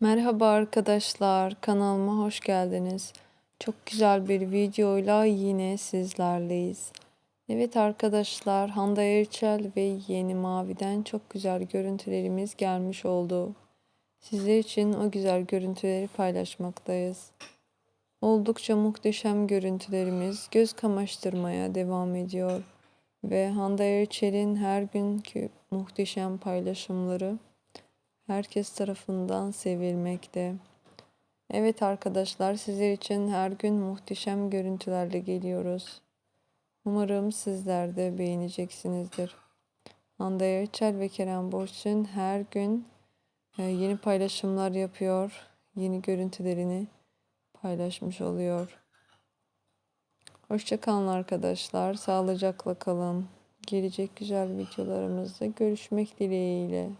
Merhaba arkadaşlar, kanalıma hoş geldiniz. Çok güzel bir videoyla yine sizlerleyiz. Evet arkadaşlar, Hande Erçel ve Yeni Mavi'den çok güzel görüntülerimiz gelmiş oldu. Sizler için o güzel görüntüleri paylaşmaktayız. Oldukça muhteşem görüntülerimiz göz kamaştırmaya devam ediyor. Ve Hande Erçel'in her günkü muhteşem paylaşımları herkes tarafından sevilmekte. Evet arkadaşlar sizler için her gün muhteşem görüntülerle geliyoruz. Umarım sizler de beğeneceksinizdir. Hande Erçel ve Kerem Bursin her gün e, yeni paylaşımlar yapıyor. Yeni görüntülerini paylaşmış oluyor. Hoşçakalın arkadaşlar. Sağlıcakla kalın. Gelecek güzel videolarımızda görüşmek dileğiyle.